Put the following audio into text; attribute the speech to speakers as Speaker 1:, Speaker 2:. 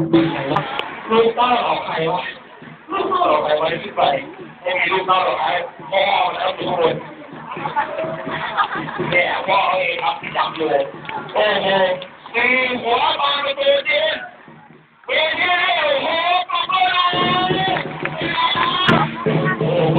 Speaker 1: ล
Speaker 2: ูกเต้าออกใครวะลูกเต้าออกใครไว้ที่ไปไม่มีลูกเต้าออกใครพ่อเอาแล้วทุกคนแก่พ่อเอาเองครับจับอยู่โอ้โหสี่หัวบางเป็นเบอร์เดนเบอร์เดนโอ้โหปะเบอร์เลย
Speaker 1: โอ้โห